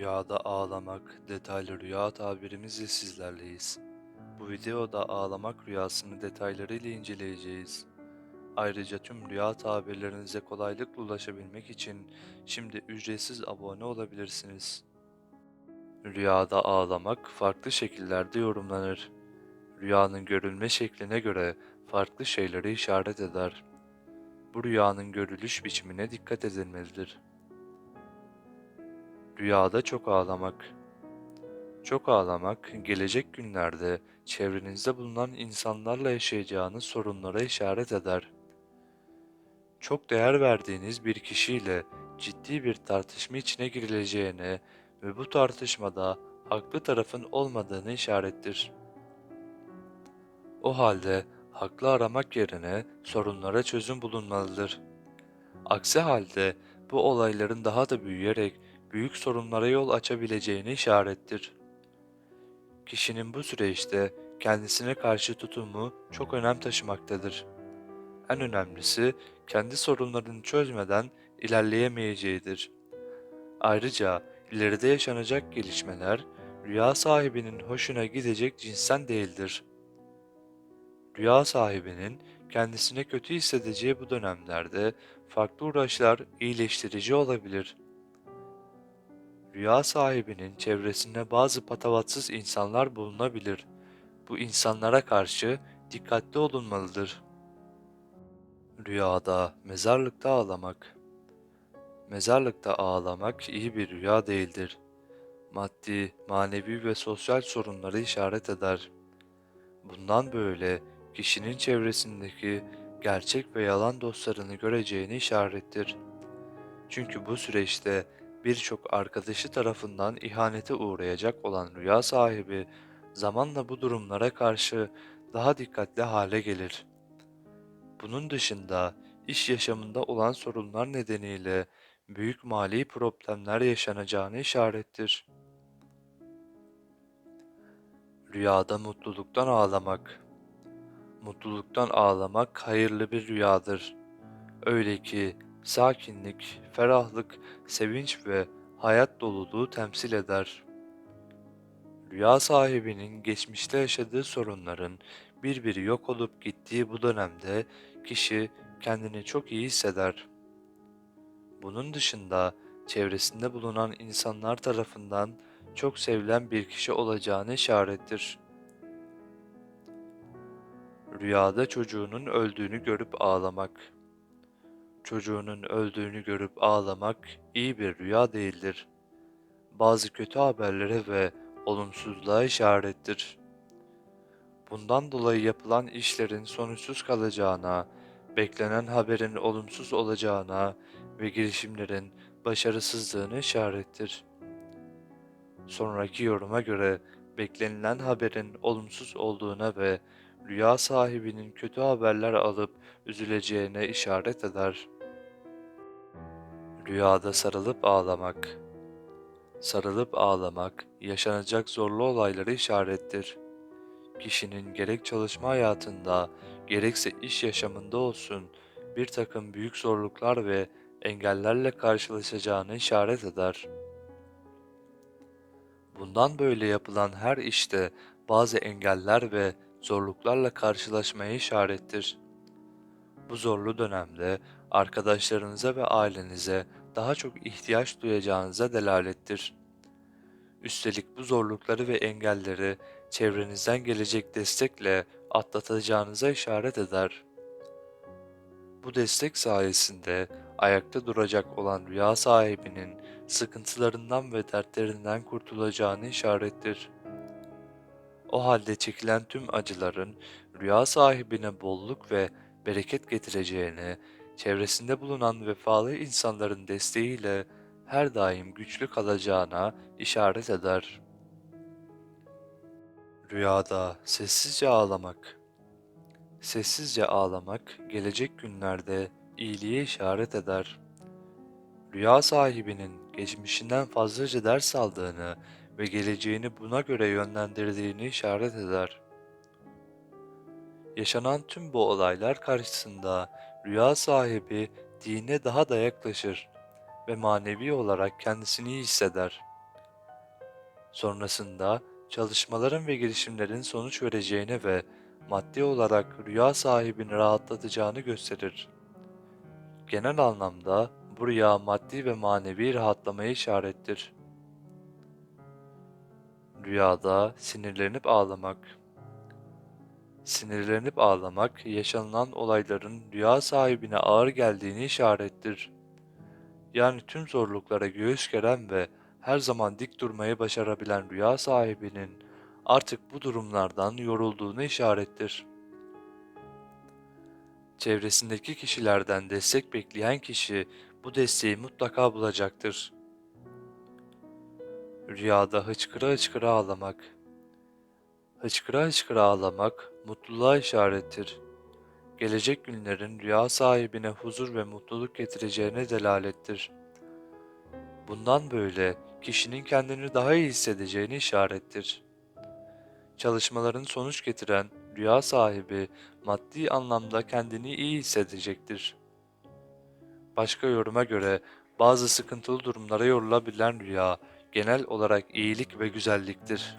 Rüyada ağlamak detaylı rüya tabirimizle sizlerleyiz. Bu videoda ağlamak rüyasını detaylarıyla inceleyeceğiz. Ayrıca tüm rüya tabirlerinize kolaylıkla ulaşabilmek için şimdi ücretsiz abone olabilirsiniz. Rüyada ağlamak farklı şekillerde yorumlanır. Rüyanın görülme şekline göre farklı şeyleri işaret eder. Bu rüyanın görülüş biçimine dikkat edilmelidir. Rüyada çok ağlamak. Çok ağlamak, gelecek günlerde çevrenizde bulunan insanlarla yaşayacağınız sorunlara işaret eder. Çok değer verdiğiniz bir kişiyle ciddi bir tartışma içine girileceğine ve bu tartışmada haklı tarafın olmadığını işarettir. O halde haklı aramak yerine sorunlara çözüm bulunmalıdır. Aksi halde bu olayların daha da büyüyerek büyük sorunlara yol açabileceğini işarettir. Kişinin bu süreçte kendisine karşı tutumu çok önem taşımaktadır. En önemlisi kendi sorunlarını çözmeden ilerleyemeyeceğidir. Ayrıca ileride yaşanacak gelişmeler rüya sahibinin hoşuna gidecek cinsten değildir. Rüya sahibinin kendisine kötü hissedeceği bu dönemlerde farklı uğraşlar iyileştirici olabilir. Rüya sahibinin çevresinde bazı patavatsız insanlar bulunabilir. Bu insanlara karşı dikkatli olunmalıdır. Rüyada mezarlıkta ağlamak. Mezarlıkta ağlamak iyi bir rüya değildir. Maddi, manevi ve sosyal sorunları işaret eder. Bundan böyle kişinin çevresindeki gerçek ve yalan dostlarını göreceğini işarettir. Çünkü bu süreçte birçok arkadaşı tarafından ihanete uğrayacak olan rüya sahibi zamanla bu durumlara karşı daha dikkatli hale gelir. Bunun dışında iş yaşamında olan sorunlar nedeniyle büyük mali problemler yaşanacağını işarettir. Rüyada mutluluktan ağlamak Mutluluktan ağlamak hayırlı bir rüyadır. Öyle ki sakinlik, ferahlık, sevinç ve hayat doluluğu temsil eder. Rüya sahibinin geçmişte yaşadığı sorunların bir bir yok olup gittiği bu dönemde kişi kendini çok iyi hisseder. Bunun dışında çevresinde bulunan insanlar tarafından çok sevilen bir kişi olacağını işarettir. Rüyada çocuğunun öldüğünü görüp ağlamak. Çocuğunun öldüğünü görüp ağlamak iyi bir rüya değildir. Bazı kötü haberlere ve olumsuzluğa işarettir. Bundan dolayı yapılan işlerin sonuçsuz kalacağına, beklenen haberin olumsuz olacağına ve girişimlerin başarısızlığını işarettir. Sonraki yoruma göre beklenilen haberin olumsuz olduğuna ve rüya sahibinin kötü haberler alıp üzüleceğine işaret eder. Rüyada sarılıp ağlamak Sarılıp ağlamak, yaşanacak zorlu olayları işarettir. Kişinin gerek çalışma hayatında, gerekse iş yaşamında olsun, bir takım büyük zorluklar ve engellerle karşılaşacağını işaret eder. Bundan böyle yapılan her işte bazı engeller ve zorluklarla karşılaşmaya işarettir. Bu zorlu dönemde arkadaşlarınıza ve ailenize daha çok ihtiyaç duyacağınıza delalettir. Üstelik bu zorlukları ve engelleri çevrenizden gelecek destekle atlatacağınıza işaret eder. Bu destek sayesinde ayakta duracak olan rüya sahibinin sıkıntılarından ve dertlerinden kurtulacağını işarettir. O halde çekilen tüm acıların rüya sahibine bolluk ve bereket getireceğini, çevresinde bulunan vefalı insanların desteğiyle her daim güçlü kalacağına işaret eder. Rüyada sessizce ağlamak Sessizce ağlamak gelecek günlerde iyiliğe işaret eder. Rüya sahibinin geçmişinden fazlaca ders aldığını ve geleceğini buna göre yönlendirdiğini işaret eder. Yaşanan tüm bu olaylar karşısında rüya sahibi dine daha da yaklaşır ve manevi olarak kendisini iyi hisseder. Sonrasında çalışmaların ve girişimlerin sonuç vereceğini ve maddi olarak rüya sahibini rahatlatacağını gösterir. Genel anlamda bu rüya maddi ve manevi rahatlamaya işarettir. Rüyada sinirlenip ağlamak Sinirlenip ağlamak, yaşanılan olayların rüya sahibine ağır geldiğini işarettir. Yani tüm zorluklara göğüs geren ve her zaman dik durmayı başarabilen rüya sahibinin artık bu durumlardan yorulduğunu işarettir. Çevresindeki kişilerden destek bekleyen kişi bu desteği mutlaka bulacaktır. Rüyada hıçkıra hıçkıra ağlamak Hıçkıra hıçkıra ağlamak mutluluğa işarettir. Gelecek günlerin rüya sahibine huzur ve mutluluk getireceğine delalettir. Bundan böyle kişinin kendini daha iyi hissedeceğini işarettir. Çalışmaların sonuç getiren rüya sahibi maddi anlamda kendini iyi hissedecektir. Başka yoruma göre bazı sıkıntılı durumlara yorulabilen rüya genel olarak iyilik ve güzelliktir.